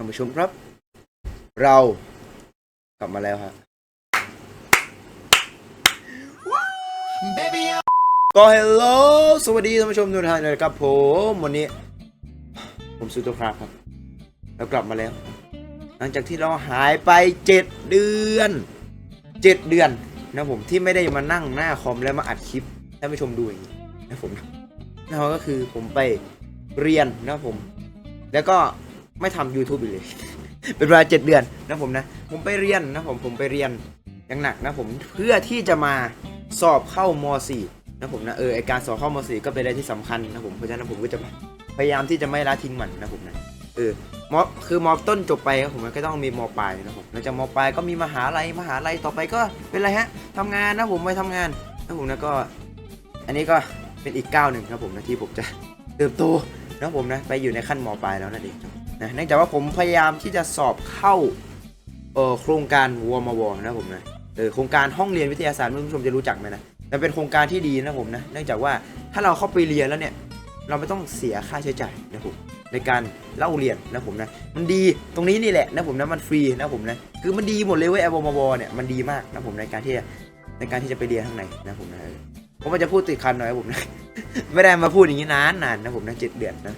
ท่านผู้ชมครับ เรากลับมาแล้วฮะก็เฮลโลสวัสดีท่านผู้ชมทุกท่านนะครับผมวันนี้ ผมสุตัวครับครับแล้วกลับมาแล้ว หลังจากที่เราหายไปเจ็ดเดือนเจ็ดเดือนนะผมที่ไม่ได้มานั่งหน้าคอมแล้วมาอัดคลิปให้ท่านผู้ชมดูอย่างนี้นะผมนั่นก็คือผมไปเรียนนะผม แล้วก็ ไม่ทำ YouTube อีกเลย เป็นเวลาเจ็ดเดือนนะผมนะ ผมไปเรียนนะผมผมไปเรียนอย่างหนักนะผมเพื่อที่จะมาสอบเข้าม .4 นะผมนะเออไอการสอบเข้าม .4 ก็เป็นอะไรที่สำคัญนะผมเพราะฉะนั้นผมก็จะพยายามที่จะไม่ละทิ้งมันนะผมนะเออมอคือมอต้นจบไปครับผมก็ต้องมีมปลายนะผมหลังจากมปลายก็มีมหาลัยมหาลัยต่อไปก็เป็นอะไรฮะทำงานนะผมไปทำงานนะผมนะก็ อันนี้ก็เป็นอีกก้าวหนึ่งครับผมนะที่ผมจะเติบโตนะผมนะไปอยู่ในขั้นมปลายแล้วนั่นเอง นะเนื่องจากว่าผมพยายามที่จะสอบเข้าโครงการวอมวนะผมนะเออโครงการห้องเรียนวิทยาศาสตร์ผู้ชมจะรู้จักไหมนะมันเป็นโครงการที่ดีนะผมนะเนื่องจากว่าถ้าเราเข้าไปเรียนแล้วเนี่ยเราไม่ต้องเสียค่าใช้จ่ายนะผมในการเล่าเรียนนะผมนะมันดีตรงนี้นี่แหละนะผมนะมันฟรีนะผมนะคือมันดีหมดเลยเว้ยอวมวเนี่ยมันดีมากนะผมในการที่จะในการที่จะไปเรียนข้างในนะผมนะเออผมมันจะพูดติดคันหน่อยนะผมนะไม่ได้มาพูดอย่างนี้นานนานนะผมนะเจ็ดเดือนนะ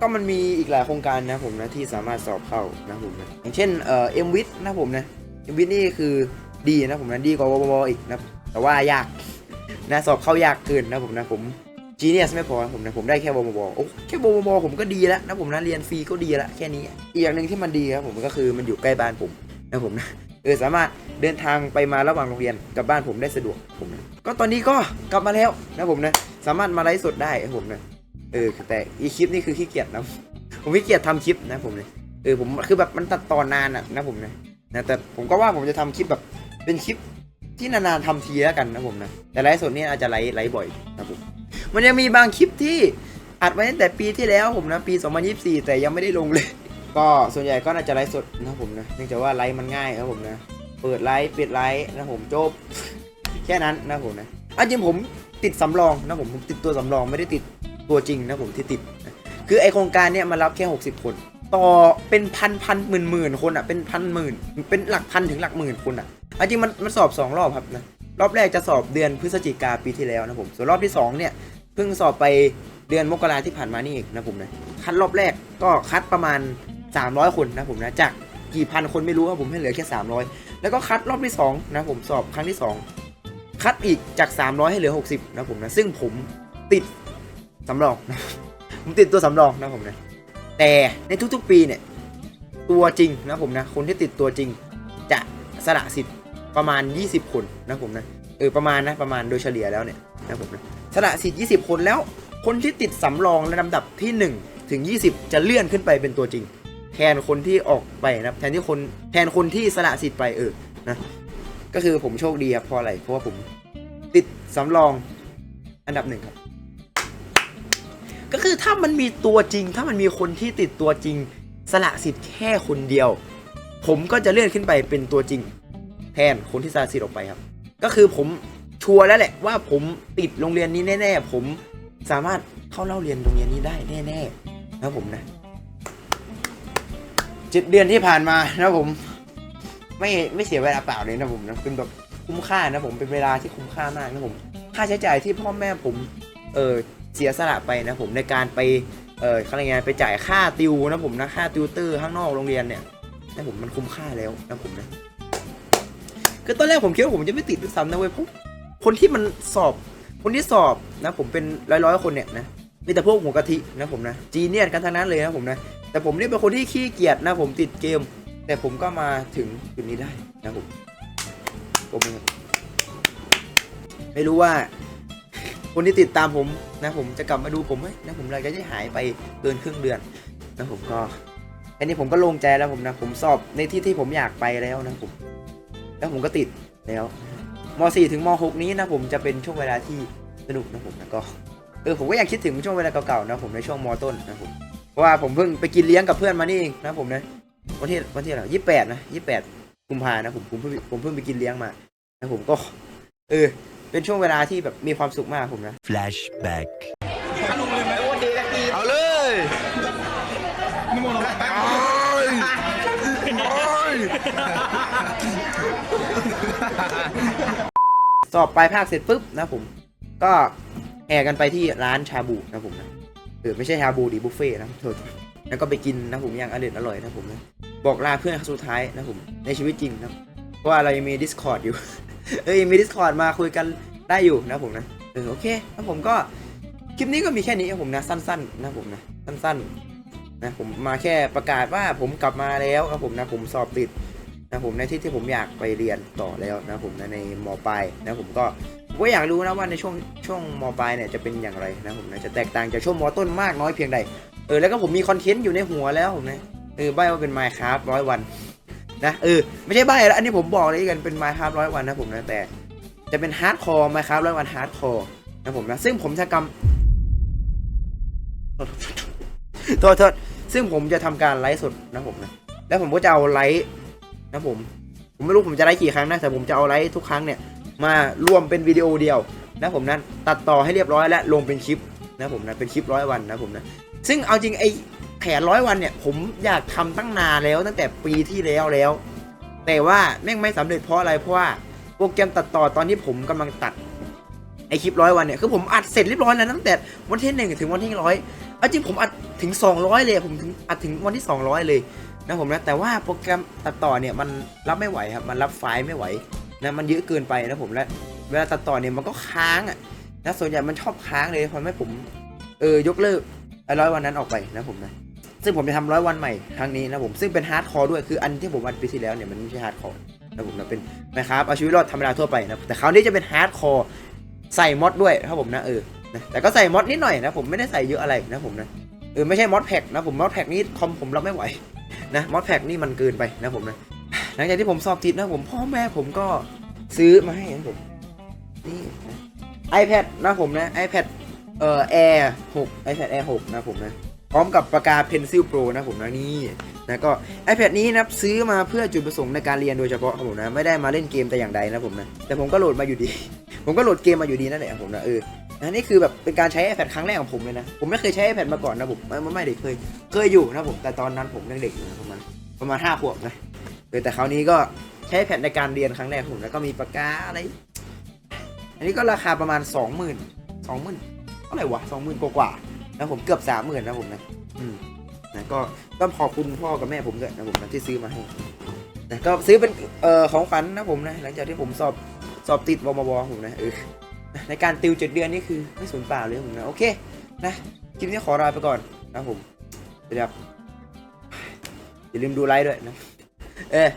ก็มันมีอีกหลายโครงการนะผมนะที่สามารถสอบเข้านะผมนะอย่างเช่นเอ่อเอ็มวิทนะผมนะเอ็มวิทนี่คือดีนะผมนะดีกว่าววอีกนะแต่ว่ายากนะสอบเข้ายากเกินนะผมนะผมจีเนียสไม่พอนะผมนะผมได้แค่บมบโอ้แค่บมบผมก็ดีแล้วนะผมนะเรียนฟรีก็ดีแล้วแค่นี้อีกอย่างหนึ่งที่มันดีครับผมก็คือมันอยู่ใกล้บ้านผมนะผมนะเออสามารถเดินทางไปมาระหว่างโรงเรียนกับบ้านผมได้สะดวกผมนะก็ตอนนี้ก็กลับมาแล้วนะผมนะสามารถมาไลฟ์สดได้ผมนะ เออแต่อีคลิปนี่คือขี้เกียจนะผมขี้เกียจทำคลิปนะผมเลยเออผมคือแบบมันตัดตอนนานอะนะผมนะนะแต่ผมก็ว่าผมจะทำคลิปแบบเป็นคลิปที่นานๆทำทีแล้วกันนะผมนะแต่ไลฟ์สดนี่อาจจะไลฟ์ไลฟ์บ่อยนะผมมันยังมีบางคลิปที่อัดไว้ตั้งแต่ปีที่แล้วผมนะปี 2024 แต่ยังไม่ได้ลงเลย ก็ส่วนใหญ่ก็น่าจะไลฟ์สดนะผมนะเนื่องจากว่าไลฟ์มันง่ายครับผมนะเปิดไลฟ์ปิดไลฟ์นะผมจบแค่นั้นนะผมนะอะจริงผมติดสำรองนะผมผมติดตัวสำรองไม่ได้ติด ตัวจริงนะผมที่ติด คือไอโครงการเนี้ยมันรับแค่ 60 คน ต่อเป็นพันพันหมื่นหมื่นคนอะเป็นพันหมื่นเป็นหลักพันถึงหลักหมื่นคนอะอจริงมันมันสอบสองรอบครับนะรอบแรกจะสอบเดือนพฤศจิกาปีที่แล้วนะผมส่วนรอบที่สองเนี่ยเพิ่งสอบไปเดือนมกราที่ผ่านมานี่เองนะผมนะคัดรอบแรกก็คัดประมาณ 300 คนนะผมนะจากกี่พันคนไม่รู้ครับผมให้เหลือแค่ 300 แล้วก็คัดรอบที่2นะผมสอบครั้งที่ 2 คัดอีกจาก 300 ให้เหลือ 60 นะผมนะซึ่งผมติด สำรองนะผมติดตัวสำรองนะผมนะแต่ในทุกๆปีเนี่ยตัวจริงนะผมนะคนที่ติดตัวจริง จะสละสิทธิ์ประมาณ 20 คนนะผมนะเออประมาณนะประมาณโดยเฉลี่ยแล้วเนี่ยนะผมนะสละสิทธิ์20 คนแล้วคนที่ติดสำรองในลำดับที่ 1 ถึง 20 จะเลื่อนขึ้นไปเป็นตัวจริง แทนคนที่ออกไปนะแทนที่คนแทนคนที่สละสิทธิ์ไปเออนะก็คือผมโชคดีครับเพราะอะไรเพราะว่าผมติดสำรองอันดับหนึ่งครับ ก็คือถ้ามันมีตัวจริง ถ้ามันมีคนที่ติดตัวจริง สละสิทธิ์แค่คนเดียว ผมก็จะเลื่อนขึ้นไปเป็นตัวจริง แทนคนที่สละสิทธิ์ออกไปครับ ก็คือผมชัวร์แล้วแหละว่าผมติดโรงเรียนนี้แน่ ๆ ผมสามารถเข้าเล่าเรียนโรงเรียนนี้ได้แน่ๆนะผมนะเจ็ดเดือนที่ผ่านมานะผม ไม่ไม่เสียเวลาเปล่าเลยนะผมนะเป็นแบบคุ้มค่านะผมเป็นเวลาที่คุ้มค่ามากนะผม ค่าใช้จ่ายที่พ่อแม่ผม เออ เสียสละไปนะผมในการไปเออเขาเรียกไงไปจ่ายค่าติวนะผมนะค่าติวเตอร์ข้างนอกโรงเรียนเนี่ยนะผมมันคุ้มค่าแล้วนะผมนะคือตอนแรกผมคิดว่าผมจะไม่ติดด้วยซ้ำนะเว้ยเพราะคนที่มันสอบ คนที่สอบนะ ผมเป็นร้อยร้อยคนเนี่ยนะมีแต่พวกหัวกะทินะผมนะจีเนียนกันทั้งนั้นเลยนะผมนะแต่ผมนี่เป็นคนที่ขี้เกียจนะ ผมติดเกม แต่ผมก็มาถึงจุดนี้ได้นะผมผมไม่รู้ว่า คนที่ติดตามผมนะผมจะกลับมาดูผมไหมนะผมอะไรก็จะหายไปเกินครึ่งเดือนนะผมก็อันนี้ผมก็โล่งใจแล้วผมนะผมสอบในที่ที่ผมอยากไปแล้วนะผมแล้วผมก็ติดแล้วม .4 ถึงม .6 นี้นะผมจะเป็นช่วงเวลาที่สนุกนะผมนะก็เออผมก็ยังคิดถึงช่วงเวลาเก่าๆนะผมในช่วงม ต้นนะผมเพราะว่าผมเพิ่งไปกินเลี้ยงกับเพื่อนมานี่เองนะผมนะวันที่วันที่อะไรยี่แปดนะยี่แปดกุมภานะผมผมเพิ่งผมเพิ่งไปกินเลี้ยงมานะผมก็ เออ เป็นช่วงเวลาที่แบบมีความสุขมากผมนะ Flashback. เอาเลยสอบปลายภาคเสร็จปุ๊บนะผม ก็แห่กันไปที่ร้านชาบูนะผมนะเออไม่ใช่ชาบูดิบุฟเฟ่ต์นะโทษแล้วก็ไปกินนะผมอย่างอร่อยอร่อยนะผมนะบอกลาเพื่อนครั้งสุดท้ายนะผมในชีวิตจริงนะเพราะว่าเรายังมี Discord อยู่ เออยังมี Discord มาคุยกันได้อยู่นะผมนะเออโอเคนะผมก็คลิปนี้ก็มีแค่นี้ครับผมนะสั้น ๆ นะผมนะสั้นๆนะผมมาแค่ประกาศว่าผมกลับมาแล้วครับผมนะผมสอบติดนะผมในที่ที่ผมอยากไปเรียนต่อแล้วนะผมนะในมปลายนะผมก็ผมก็อยากรู้นะว่าในช่วงช่วงมปลายเนี่ยจะเป็นอย่างไรนะผมนะจะแตกต่างจากช่วงมต้นมากน้อยเพียงใดเออแล้วก็ผมมีคอนเทนต์อยู่ในหัวแล้วผมนะเออใบว่าเป็น Minecraft ร้อยวัน นะเออไม่ใช่ใบแล้วอันนี้ผมบอกเลยกันเป็น Minecraft ร้อยวันนะผมนะแต่จะเป็นฮาร์ดคอร์ Minecraft ร้อยวันฮาร์ดคอร์นะผมนะซึ่งผมจะกำโทษโทษซึ่งผมจะทำการไลฟ์สดนะผมนะแล้วผมก็จะเอาไลฟ์นะผม ผมไม่รู้ผมจะไลฟ์กี่ครั้งนะแต่ผมจะเอาไลฟ์ทุกครั้งเนี่ยมารวมเป็นวิดีโอเดียวนะผมนั้นตัดต่อให้เรียบร้อยและลงเป็นคลิปนะผมนะเป็นคลิปร้อยวันนะผมนะซึ่งเอาจริงไอ นร้อยวันเนี่ย ผมอยากทำตั้งนานแล้วตั้งแต่ปีที่แล้วแล้ว แต่ว่าแม่งไม่สำเร็จเพราะอะไรเพราะว่าโปรแกรมตัดต่อตอนที่ผมกำลังตัดไอคลิปร้อยวันเนี่ยคือผมอัดเสร็จเรียบร้อยแล้วตั้งแต่วันที่หนึ่งถึงวันที่ร้อยเอาจริงผมอัดถึง 200 เลยผมถึงอัดถึงวันที่ 200 เลยนะผมนะแต่ว่าโปรแกรมตัดต่อเนี่ยมันรับไม่ไหวครับมันรับไฟล์ไม่ไหวนะมันเยอะเกินไปนะผมและเวลาตัดต่อเนี่ยมันก็ค้างอะนะส่วนใหญ่มันชอบค้างเลยทำให้ผมเออยกเลิกไอ้ร้อยวันนั้นออกไปนะผมนะ ซึ่งผมจะทำร้อยวันใหม่ครั้งนี้นะผมซึ่งเป็นฮาร์ดคอร์ด้วยคืออันที่ผมอัดปีที่แล้วเนี่ยมันไม่ใช่ฮาร์ดคอร์นะผมนะเป็นนะครับเอาชีวิตรอดธรรมดาทั่วไปนะแต่คราวนี้จะเป็นฮาร์ดคอร์ใส่มอดด้วยนะครับผมนะเออนะแต่ก็ใส่มอดนิดหน่อยนะผมไม่ได้ใส่เยอะอะไรนะผมนะเออไม่ใช่มอดแพ็กนะผมมอดแพ็กนี้คอมผมรับไม่ไหวนะมอดแพ็กนี่มันเกินไปนะผมนะหลังจากที่ผมสอบติดนะผมพ่อแม่ผมก็ซื้อมาให้นะผมนี่นะ iPad นะผมนะ iPad เอ่อ Air 6 iPad Air 6 นะผมนะ ร้อมกับปากกา Pencil Pro นะผมนะนี่นะก็ iPad นี้นะซื้อมาเพื่อจุดประสงค์ในการเรียนโดยเฉพาะครับผมนะไม่ได้มาเล่นเกมแต่อย่างใดนะผมนะแต่ผมก็โหลดมาอยู่ดี ผมก็โหลดเกมมาอยู่ดีนั่นแหละผมนะเออนะนี่คือแบบเป็นการใช้ iPad ครั้งแรกของผมเลยนะ ผมไม่เคยใช้ iPad มาก่อนนะผมไม่ไม่ไม่ได้เคยเคยอยู่นะผมแต่ตอนนั้นผมยังเด็กอยู่นะประมาณประมาณห้าขวบนะเออแต่คราวนี้ก็ใช้แผ่นในการเรียนครั้งแรกผมแล้วก็มีปากกาอะไร อันนี้ก็ราคาประมาณสองหมื่นสองหมื่นเท่าไหร่วะสองหมื่นกว่า นะผมเกือบสามหมื่นนะผมนะ อืมนะก็ต้องขอบคุณพ่อกับแม่ผมด้วยนะผมนะที่ซื้อมาให้นะก็ซื้อเป็นเอ่อของฝันนะผมนะ หลังจากที่ผมสอบสอบติดวมวผมนะเออในการติวเจ็ดเดือนนี่คือไม่สูญเปล่าเลยผมนะโอเคนะคลิปนี้ขอลาไปก่อนนะผมเดี๋ยวอย่าลืมดูไลค์ด้วยนะ เออ